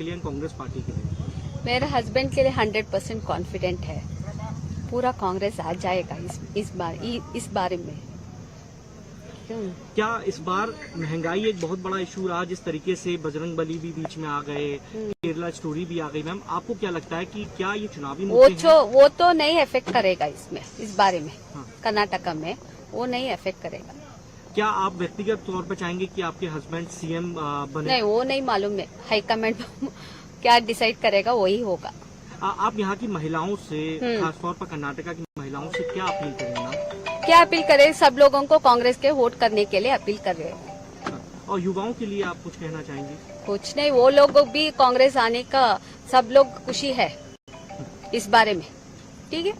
के लिए कांग्रेस पार्टी के लिए? मेरे हस्बैंड के लिए हंड्रेड परसेंट कॉन्फिडेंट है। पूरा कांग्रेस आ जाएगा इस इस बार इ- इस बारे में। क्या? इस बार महँगाई एक बहुत बड़ा इशू रहा जिस तरीके से बजरंग बली भी बीच में आ गए केरला स्टोरी भी आ गई। मैम आपको क्या लगता है कि क्या ये चुनावी वो जो वो तो नहीं अफेक्ट करेगा इसमें इस बारे में। हाँ। कर्नाटका में वो नहीं अफेक्ट करेगा। क्या आप व्यक्तिगत तौर पर चाहेंगे कि आपके हस्बैंड सीएम बने? नहीं वो नहीं मालूम है हाईकमांड क्या डिसाइड करेगा वही होगा। आ, आप यहाँ की महिलाओं से हम्म। खासतौर पर कर्नाटका की महिलाओं से क्या अपील करेंगे क्या अपील करे सब लोगों को कांग्रेस के वोट करने के लिए अपील कर रहे हैं? और युवाओं के लिए आप कुछ कहना चाहेंगे? कुछ नहीं वो लोग भी कांग्रेस आने का सब लोग खुशी है इस बारे में। ठीक है?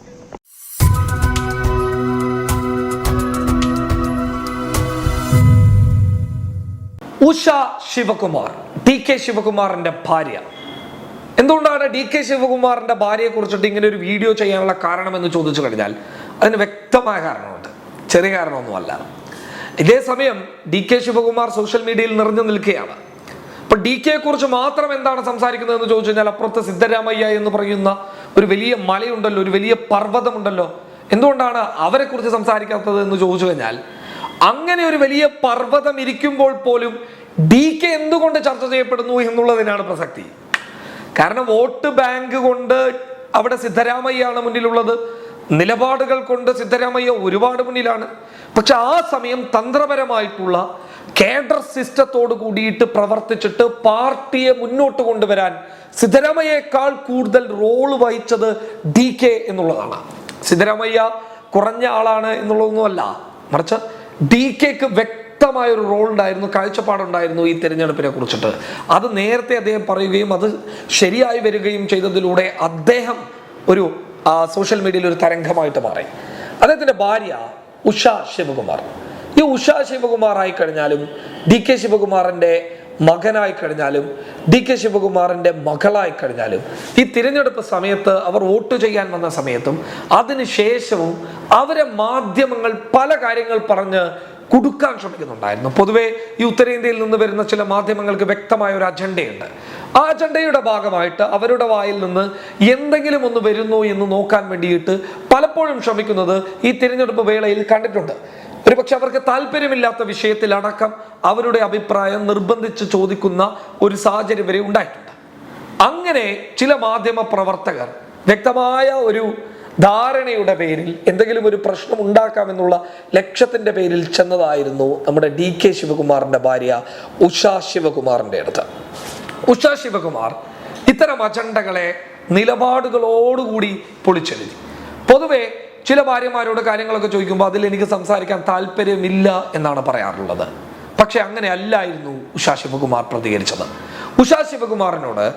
ഉഷ ശിവകുമാർ ടി കെ ശിവകുമാറിന്റെ ഭാര്യ. എന്തുകൊണ്ടാണ് ഡി കെ ശിവകുമാറിന്റെ ഭാര്യയെ കുറിച്ചിട്ട് ഇങ്ങനെ ഒരു വീഡിയോ ചെയ്യാനുള്ള കാരണം എന്ന് ചോദിച്ചു കഴിഞ്ഞാൽ അതിന് വ്യക്തമായ കാരണമുണ്ട്. ചെറിയ കാരണമൊന്നുമല്ല. ഇതേ സമയം ഡി കെ ശിവകുമാർ സോഷ്യൽ മീഡിയയിൽ നിറഞ്ഞു നിൽക്കുകയാണ്. അപ്പൊ ഡി കെ കുറിച്ച് മാത്രം എന്താണ് സംസാരിക്കുന്നത് എന്ന് ചോദിച്ചു കഴിഞ്ഞാൽ അപ്പുറത്ത് സിദ്ധരാമയ്യ എന്ന് പറയുന്ന ഒരു വലിയ മലയുണ്ടല്ലോ ഒരു വലിയ പർവതമുണ്ടല്ലോ. എന്തുകൊണ്ടാണ് അവരെ കുറിച്ച് സംസാരിക്കാത്തത് എന്ന് ചോദിച്ചു കഴിഞ്ഞാൽ അങ്ങനെ ഒരു വലിയ പർവതം ഇരിക്കുമ്പോൾ പോലും ഡി കെ എന്തുകൊണ്ട് ചർച്ച ചെയ്യപ്പെടുന്നു എന്നുള്ളതിനാണ് പ്രസക്തി. കാരണം വോട്ട് ബാങ്ക് കൊണ്ട് അവിടെ സിദ്ധരാമയ്യ ആണ് മുന്നിലുള്ളത്. നിലപാടുകൾ കൊണ്ട് സിദ്ധരാമയ്യ ഒരുപാട് മുന്നിലാണ്. പക്ഷെ ആ സമയം തന്ത്രപരമായിട്ടുള്ള കേഡർ സിസ്റ്റത്തോട് കൂടിയിട്ട് പ്രവർത്തിച്ചിട്ട് പാർട്ടിയെ മുന്നോട്ട് കൊണ്ടുവരാൻ സിദ്ധരാമയ്യേക്കാൾ കൂടുതൽ റോൾ വഹിച്ചത് ഡി കെ എന്നുള്ളതാണ്. സിദ്ധരാമയ്യ കുറഞ്ഞ ആളാണ് എന്നുള്ളതൊന്നുമല്ല. മറിച്ച് ഡി കെക്ക് വ്യക്തമായ ഒരു റോൾ ഉണ്ടായിരുന്നു കാഴ്ചപ്പാടുണ്ടായിരുന്നു ഈ തിരഞ്ഞെടുപ്പിനെ കുറിച്ചിട്ട്. അത് നേരത്തെ അദ്ദേഹം പറയുകയും അത് ശരിയായി വരികയും ചെയ്തതിലൂടെ അദ്ദേഹം ഒരു സോഷ്യൽ മീഡിയയിൽ ഒരു തരംഗമായിട്ട് മാറി. അദ്ദേഹത്തിന്റെ ഭാര്യ ഉഷ ശിവകുമാർ. ഈ ഉഷ ശിവകുമാർ ആയി കഴിഞ്ഞാലും ഡി കെ ശിവകുമാറിന്റെ മകനായി കഴിഞ്ഞാലും ഡി കെ ശിവകുമാറിന്റെ മകളായി കഴിഞ്ഞാലും ഈ തിരഞ്ഞെടുപ്പ് സമയത്ത് അവർ വോട്ട് ചെയ്യാൻ വന്ന സമയത്തും അതിനുശേഷവും അവരെ മാധ്യമങ്ങൾ പല കാര്യങ്ങൾ പറഞ്ഞ് കുടുക്കാൻ ശ്രമിക്കുന്നുണ്ടായിരുന്നു. പൊതുവേ ഈ ഉത്തരേന്ത്യയിൽ നിന്ന് വരുന്ന ചില മാധ്യമങ്ങൾക്ക് വ്യക്തമായ ഒരു അജണ്ടയുണ്ട്. ആ അജണ്ടയുടെ ഭാഗമായിട്ട് അവരുടെ വായിൽ നിന്ന് എന്തെങ്കിലും ഒന്ന് വരുന്നു എന്ന് നോക്കാൻ വേണ്ടിയിട്ട് പലപ്പോഴും ശ്രമിക്കുന്നത് ഈ തിരഞ്ഞെടുപ്പ് വേളയിൽ കണ്ടിട്ടുണ്ട്. ഒരു പക്ഷെ അവർക്ക് താല്പര്യമില്ലാത്ത വിഷയത്തിൽ അടക്കം അവരുടെ അഭിപ്രായം നിർബന്ധിച്ച് ചോദിക്കുന്ന ഒരു സാഹചര്യം വരെ ഉണ്ടായിട്ടുണ്ട്. അങ്ങനെ ചില മാധ്യമ പ്രവർത്തകർ വ്യക്തമായ ഒരു ധാരണയുടെ പേരിൽ എന്തെങ്കിലും ഒരു പ്രശ്നം ഉണ്ടാക്കാമെന്നുള്ള ലക്ഷ്യത്തിന്റെ പേരിൽ ചെന്നതായിരുന്നു നമ്മുടെ ഡി കെ ശിവകുമാറിന്റെ ഭാര്യ ഉഷ ശിവകുമാറിന്റെ അടുത്ത്. ഉഷ ശിവകുമാർ ഇത്തരം അജണ്ടകളെ നിലപാടുകളോടുകൂടി പൊളിച്ചെഴുതി. പൊതുവെ ചില ഭാര്യമാരോട് കാര്യങ്ങളൊക്കെ ചോദിക്കുമ്പോൾ അതിൽ എനിക്ക് സംസാരിക്കാൻ താല്പര്യമില്ല എന്നാണ് പറയാറുള്ളത്. പക്ഷെ അങ്ങനെ അല്ലായിരുന്നു ഉഷാ ശിവകുമാർ പ്രതികരിച്ചത്. ഉഷാ ശിവകുമാറിനോട്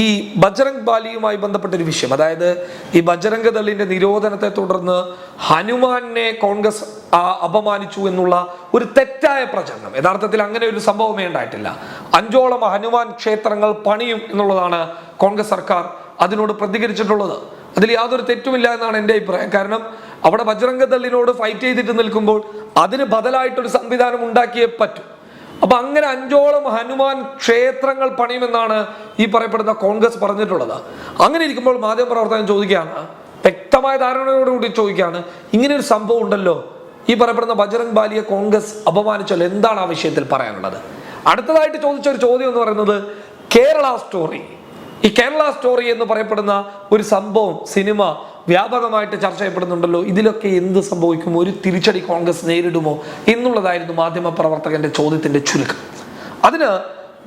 ഈ ബജറംഗ് ബാലിയുമായി ബന്ധപ്പെട്ട ഒരു വിഷയം. അതായത് ഈ ബജ്രംഗ് ദളിന്റെ നിരോധനത്തെ തുടർന്ന് ഹനുമാനെ കോൺഗ്രസ് അപമാനിച്ചു എന്നുള്ള ഒരു തെറ്റായ പ്രചരണം. യഥാർത്ഥത്തിൽ അങ്ങനെ ഒരു സംഭവമേ ഉണ്ടായിട്ടില്ല. അഞ്ചോളം ഹനുമാൻ ക്ഷേത്രങ്ങൾ പണിയും എന്നുള്ളതാണ് കോൺഗ്രസ് സർക്കാർ അതിനോട് പ്രതികരിച്ചിട്ടുള്ളത്. അതിൽ യാതൊരു തെറ്റുമില്ല എന്നാണ് എന്റെ അഭിപ്രായം. കാരണം അവിടെ ബജറംഗ ദളിനോട് ഫൈറ്റ് ചെയ്തിട്ട് നിൽക്കുമ്പോൾ അതിന് ബദലായിട്ടൊരു സംവിധാനം ഉണ്ടാക്കിയേ പറ്റൂ. അപ്പൊ അങ്ങനെ അഞ്ചോളം ഹനുമാൻ ക്ഷേത്രങ്ങൾ പണിയുമെന്നാണ് ഈ പറയപ്പെടുന്ന കോൺഗ്രസ് പറഞ്ഞിട്ടുള്ളത്. അങ്ങനെ ഇരിക്കുമ്പോൾ മാധ്യമ പ്രവർത്തകൻ ചോദിക്കുകയാണ് വ്യക്തമായ ധാരണയോടുകൂടി ചോദിക്കുകയാണ് ഇങ്ങനെ ഒരു സംഭവം ഉണ്ടല്ലോ. ഈ പറയപ്പെടുന്ന ബജറംഗ് ബാലിയെ കോൺഗ്രസ് അപമാനിച്ചല്ലോ എന്താണ് ആ വിഷയത്തിൽ പറയാനുള്ളത്? അടുത്തതായിട്ട് ചോദിച്ച ഒരു ചോദ്യം എന്ന് പറയുന്നത് കേരള സ്റ്റോറി ഈ കേരള സ്റ്റോറി എന്ന് പറയപ്പെടുന്ന ഒരു സംഭവം സിനിമ വ്യാപകമായിട്ട് ചർച്ച ചെയ്യപ്പെടുന്നുണ്ടല്ലോ. ഇതിലൊക്കെ എന്ത് സംഭവിക്കും? ഒരു തിരിച്ചടി കോൺഗ്രസ് നേരിടുമോ? എന്നുള്ളതായിരുന്നു മാധ്യമ പ്രവർത്തകന്റെ ചോദ്യത്തിന്റെ ചുരുക്കം. അതിന്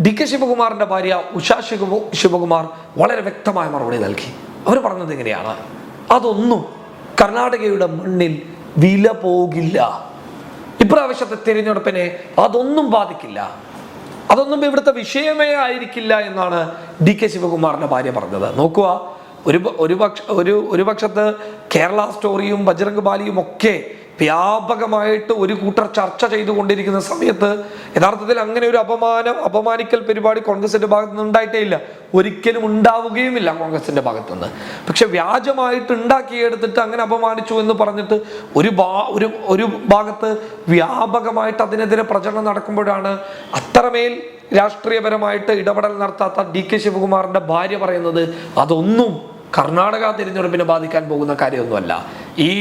ഡി കെ ശിവകുമാറിന്റെ ഭാര്യ ഉഷാ ശിവ ശിവകുമാർ വളരെ വ്യക്തമായ മറുപടി നൽകി. അവർ പറഞ്ഞത് എങ്ങനെയാണ് അതൊന്നും കർണാടകയുടെ മണ്ണിൽ വില പോകില്ല. ഇപ്രാവശ്യത്തെ തിരഞ്ഞെടുപ്പിനെ അതൊന്നും ബാധിക്കില്ല. അതൊന്നും ഇവിടുത്തെ വിഷയമേ ആയിരിക്കില്ല എന്നാണ് ഡി കെ ശിവകുമാറിന്റെ ഭാര്യ പറഞ്ഞത്. നോക്കുക ഒരു ഒരു പക്ഷ ഒരു ഒരു പക്ഷത്ത് കേരള സ്റ്റോറിയും ബജ്രംഗ് ബാലിയും ഒക്കെ വ്യാപകമായിട്ട് ഒരു കൂട്ടർ ചർച്ച ചെയ്തുകൊണ്ടിരിക്കുന്ന സമയത്ത് യഥാർത്ഥത്തിൽ അങ്ങനെ ഒരു അപമാനം അപമാനിക്കൽ പരിപാടി കോൺഗ്രസിന്റെ ഭാഗത്ത് നിന്ന് ഉണ്ടായിട്ടേ ഇല്ല ഒരിക്കലും ഉണ്ടാവുകയുമില്ല കോൺഗ്രസിന്റെ ഭാഗത്ത് നിന്ന് പക്ഷെ വ്യാജമായിട്ട് ഉണ്ടാക്കിയെടുത്തിട്ട് അങ്ങനെ അപമാനിച്ചു എന്ന് പറഞ്ഞിട്ട് ഒരു ഭാ ഒരു ഒരു ഭാഗത്ത് വ്യാപകമായിട്ട് അതിനെതിരെ പ്രചരണം നടക്കുമ്പോഴാണ് അത്രമേൽ രാഷ്ട്രീയപരമായിട്ട് ഇടപെടൽ നടത്താത്ത ഡി കെ ശിവകുമാറിന്റെ ഭാര്യ പറയുന്നത്. അതൊന്നും കർണാടക തിരഞ്ഞെടുപ്പിനെ ബാധിക്കാൻ പോകുന്ന കാര്യമൊന്നുമല്ല. ഈ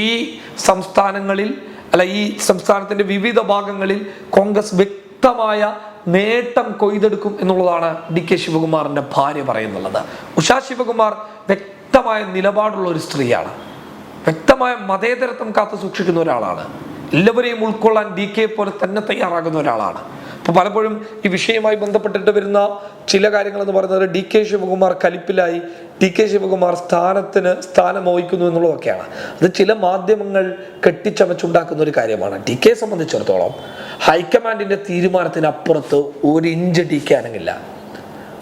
സംസ്ഥാനങ്ങളിൽ അല്ല ഈ സംസ്ഥാനത്തിന്റെ വിവിധ ഭാഗങ്ങളിൽ കോൺഗ്രസ് വ്യക്തമായ നേട്ടം കൊയ്തെടുക്കും എന്നുള്ളതാണ് ഡി കെ ശിവകുമാറിന്റെ ഭാര്യ പറയുന്നുള്ളത്. ഉഷാ ശിവകുമാർ വ്യക്തമായ നിലപാടുള്ള ഒരു സ്ത്രീയാണ്. വ്യക്തമായ മതേതരത്വം കാത്തു സൂക്ഷിക്കുന്ന ഒരാളാണ്. എല്ലാവരെയും ഉൾക്കൊള്ളാൻ ഡി കെ പോലെ തന്നെ തയ്യാറാകുന്ന ഒരാളാണ്. അപ്പൊ പലപ്പോഴും ഈ വിഷയവുമായി ബന്ധപ്പെട്ടിട്ട് വരുന്ന ചില കാര്യങ്ങൾ എന്ന് പറയുന്നത് ഡി കെ ശിവകുമാർ കലിപ്പിലായി ഡി കെ ശിവകുമാർ സ്ഥാനത്തിന് സ്ഥാനം വഹിക്കുന്നു എന്നുള്ളതൊക്കെയാണ്. അത് ചില മാധ്യമങ്ങൾ കെട്ടിച്ചമച്ചുണ്ടാക്കുന്ന ഒരു കാര്യമാണ്. ഡി കെ സംബന്ധിച്ചിടത്തോളം ഹൈക്കമാൻഡിന്റെ തീരുമാനത്തിനപ്പുറത്ത് ഒരു ഇഞ്ച് ഡി കെ അനങ്ങില്ല.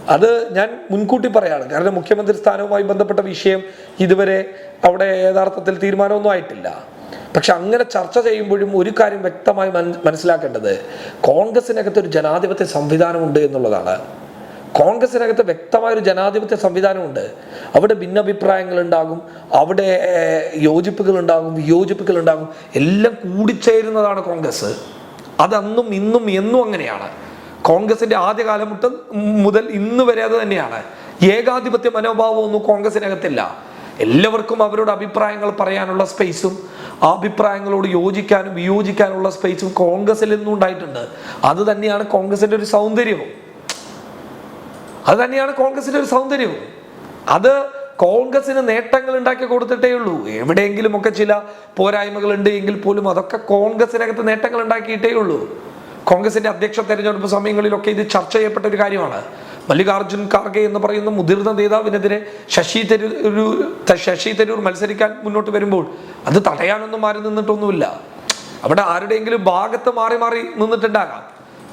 അത് ഞാൻ മുൻകൂട്ടി പറയാണ്. കാരണം മുഖ്യമന്ത്രി സ്ഥാനവുമായി ബന്ധപ്പെട്ട വിഷയം ഇതുവരെ അവിടെ യഥാർത്ഥത്തിൽ തീരുമാനമൊന്നും ആയിട്ടില്ല. പക്ഷെ അങ്ങനെ ചർച്ച ചെയ്യുമ്പോഴും ഒരു കാര്യം വ്യക്തമായി മനസ്സിലാക്കേണ്ടത് കോൺഗ്രസിനകത്ത് ഒരു ജനാധിപത്യ സംവിധാനമുണ്ട് എന്നുള്ളതാണ്. കോൺഗ്രസിനകത്ത് വ്യക്തമായ ഒരു ജനാധിപത്യ സംവിധാനമുണ്ട്. അവിടെ ഭിന്നഭിപ്രായങ്ങൾ ഉണ്ടാകും അവിടെ യോജിപ്പുകൾ ഉണ്ടാകും വിയോജിപ്പുകൾ ഉണ്ടാകും എല്ലാം കൂടിച്ചേരുന്നതാണ് കോൺഗ്രസ്. അതന്നും ഇന്നും എന്നും അങ്ങനെയാണ്. കോൺഗ്രസിന്റെ ആദ്യകാലം മുതൽ ഇന്ന് വരെ അത് തന്നെയാണ്. ഏകാധിപത്യ മനോഭാവമൊന്നും കോൺഗ്രസിനകത്തില്ല. എല്ലാവർക്കും അവരുടെ അഭിപ്രായങ്ങൾ പറയാനുള്ള സ്പേസും ആ അഭിപ്രായങ്ങളോട് യോജിക്കാനും വിയോജിക്കാനുള്ള സ്പേസും കോൺഗ്രസിൽ നിന്നും ഉണ്ടായിട്ടുണ്ട്. അത് തന്നെയാണ് കോൺഗ്രസിന്റെ ഒരു സൗന്ദര്യവും. അത് തന്നെയാണ് കോൺഗ്രസിന്റെ ഒരു സൗന്ദര്യവും. അത് കോൺഗ്രസിന് നേട്ടങ്ങൾ ഉണ്ടാക്കി കൊടുത്തിട്ടേ ഉള്ളൂ. എവിടെയെങ്കിലും ഒക്കെ ചില പോരായ്മകൾ ഉണ്ട് എങ്കിൽ പോലും അതൊക്കെ കോൺഗ്രസിനകത്ത് നേട്ടങ്ങൾ ഉണ്ടാക്കിയിട്ടേ ഉള്ളൂ. കോൺഗ്രസിന്റെ അധ്യക്ഷ തെരഞ്ഞെടുപ്പ് സമയങ്ങളിലൊക്കെ ഇത് ചർച്ച ചെയ്യപ്പെട്ട ഒരു കാര്യമാണ്. മല്ലികാർജുൻ ഖാർഗെ എന്ന് പറയുന്ന മുതിർന്ന നേതാവിനെതിരെ ശശി തരൂർ ശശി തരൂർ മത്സരിക്കാൻ മുന്നോട്ട് വരുമ്പോൾ അത് തടയാനൊന്നും മാറി നിന്നിട്ടൊന്നുമില്ല. അവിടെ ആരുടെയെങ്കിലും ഭാഗത്ത് മാറി മാറി നിന്നിട്ടുണ്ടാകാം.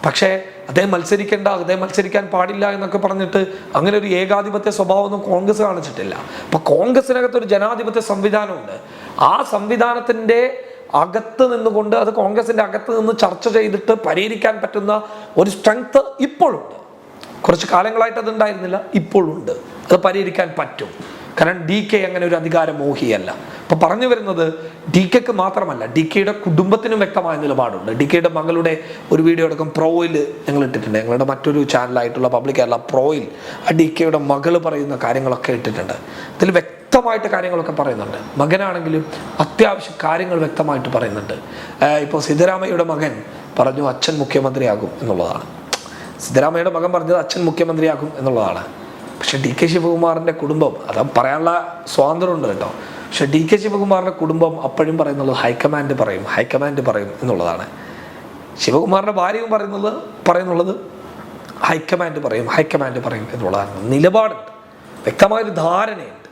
പക്ഷേ അദ്ദേഹം മത്സരിക്കേണ്ട അദ്ദേഹം മത്സരിക്കാൻ പാടില്ല എന്നൊക്കെ പറഞ്ഞിട്ട് അങ്ങനെ ഒരു ഏകാധിപത്യ സ്വഭാവമൊന്നും കോൺഗ്രസ് കാണിച്ചിട്ടില്ല. അപ്പൊ കോൺഗ്രസിനകത്ത് ഒരു ജനാധിപത്യ സംവിധാനമുണ്ട്. ആ സംവിധാനത്തിന്റെ അകത്ത് നിന്നുകൊണ്ട് അത് കോൺഗ്രസിന്റെ അകത്ത് നിന്ന് ചർച്ച ചെയ്തിട്ട് പരിഹരിക്കാൻ പറ്റുന്ന ഒരു സ്ട്രെങ്ത് ഇപ്പോഴുണ്ട്. കുറച്ച് കാലങ്ങളായിട്ട് അത് ഉണ്ടായിരുന്നില്ല ഇപ്പോഴുണ്ട് അത് പരിഹരിക്കാൻ പറ്റും. കാരണം ഡി കെ അങ്ങനെ ഒരു അധികാര മോഹിയല്ല അപ്പൊ പറഞ്ഞു വരുന്നത് ഡി കെക്ക് മാത്രമല്ല ഡി കെയുടെ കുടുംബത്തിനും വ്യക്തമായ നിലപാടുണ്ട്. ഡി കെയുടെ മകളുടെ ഒരു വീഡിയോ അടക്കം പ്രോയിൽ ഞങ്ങൾ ഇട്ടിട്ടുണ്ട്. ഞങ്ങളുടെ മറ്റൊരു ചാനലായിട്ടുള്ള പബ്ലിക് കേരള പ്രോയിൽ ആ ഡി കെയുടെ മകൾ പറയുന്ന കാര്യങ്ങളൊക്കെ ഇട്ടിട്ടുണ്ട്. ഇതിൽ വ്യക്തമായിട്ട് കാര്യങ്ങളൊക്കെ പറയുന്നുണ്ട്. മകനാണെങ്കിലും അത്യാവശ്യം കാര്യങ്ങൾ വ്യക്തമായിട്ട് പറയുന്നുണ്ട്. ഇപ്പോൾ സിദ്ധരാമയ്യയുടെ മകൻ പറഞ്ഞു അച്ഛൻ മുഖ്യമന്ത്രിയാകും എന്നുള്ളതാണ്. സിദ്ധരാമയ്യയുടെ മകൻ പറഞ്ഞത് അച്ഛൻ മുഖ്യമന്ത്രിയാക്കും എന്നുള്ളതാണ്. പക്ഷെ ഡി കെ ശിവകുമാറിന്റെ കുടുംബം അത് പറയാനുള്ള സ്വാതന്ത്ര്യമുണ്ട് കേട്ടോ. പക്ഷെ ഡി കെ ശിവകുമാറിന്റെ കുടുംബം അപ്പോഴും പറയുന്നുള്ളത് ഹൈക്കമാൻഡ് പറയും ഹൈക്കമാൻഡ് പറയും എന്നുള്ളതാണ്. ശിവകുമാറിന്റെ ഭാര്യയും പറയുന്നത് പറയുന്നുള്ളത് ഹൈക്കമാൻഡ് പറയും ഹൈക്കമാൻഡ് പറയും എന്നുള്ളതാണ്. നിലപാടുണ്ട് വ്യക്തമായൊരു ധാരണയുണ്ട്.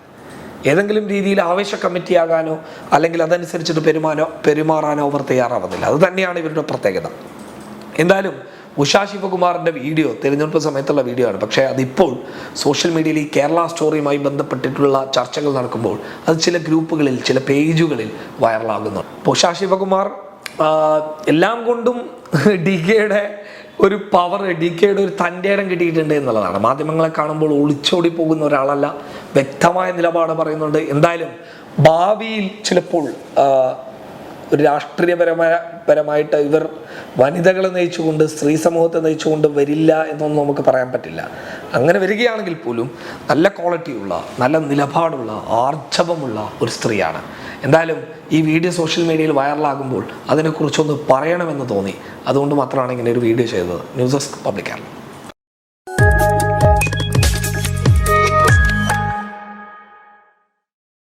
ഏതെങ്കിലും രീതിയിൽ ആവേശ കമ്മിറ്റി ആകാനോ അല്ലെങ്കിൽ അതനുസരിച്ചിട്ട് പെരുമാനോ പെരുമാറാനോ അവർ തയ്യാറാവുന്നില്ല. അത് തന്നെയാണ് ഇവരുടെ പ്രത്യേകത. എന്തായാലും ഉഷാ ശിവകുമാറിന്റെ വീഡിയോ തിരഞ്ഞെടുപ്പ് സമയത്തുള്ള വീഡിയോ ആണ്. പക്ഷേ അതിപ്പോൾ സോഷ്യൽ മീഡിയയിൽ ഈ കേരള സ്റ്റോറിയുമായി ബന്ധപ്പെട്ടിട്ടുള്ള ചർച്ചകൾ നടക്കുമ്പോൾ അത് ചില ഗ്രൂപ്പുകളിൽ ചില പേജുകളിൽ വൈറലാകുന്നു. അപ്പോൾ ഉഷാ ശിവകുമാർ എല്ലാം കൊണ്ടും ഡി കെയുടെ ഒരു പവർ ഡി കെയുടെ ഒരു തന്റെ ഇടം കിട്ടിയിട്ടുണ്ട് എന്നുള്ളതാണ്. മാധ്യമങ്ങളെ കാണുമ്പോൾ ഒളിച്ചോടി പോകുന്ന ഒരാളല്ല വ്യക്തമായ നിലപാട് പറയുന്നുണ്ട്. എന്തായാലും ഭാവിയിൽ ചിലപ്പോൾ ഒരു രാഷ്ട്രീയപരമായ പരമായിട്ട് ഇവർ വനിതകളെ നയിച്ചുകൊണ്ട് സ്ത്രീ സമൂഹത്തെ നയിച്ചുകൊണ്ട് വരില്ല എന്നൊന്നും നമുക്ക് പറയാൻ പറ്റില്ല. അങ്ങനെ വരികയാണെങ്കിൽ പോലും നല്ല ക്വാളിറ്റിയുള്ള നല്ല നിലപാടുള്ള ആർജവമുള്ള ഒരു സ്ത്രീയാണ്. എന്തായാലും ഈ വീഡിയോ സോഷ്യൽ മീഡിയയിൽ വൈറലാകുമ്പോൾ അതിനെക്കുറിച്ചൊന്ന് പറയണമെന്ന് തോന്നി. അതുകൊണ്ട് മാത്രമാണ് ഇങ്ങനെ ഒരു വീഡിയോ ചെയ്തത്. News desk പബ്ലിക്കാണ്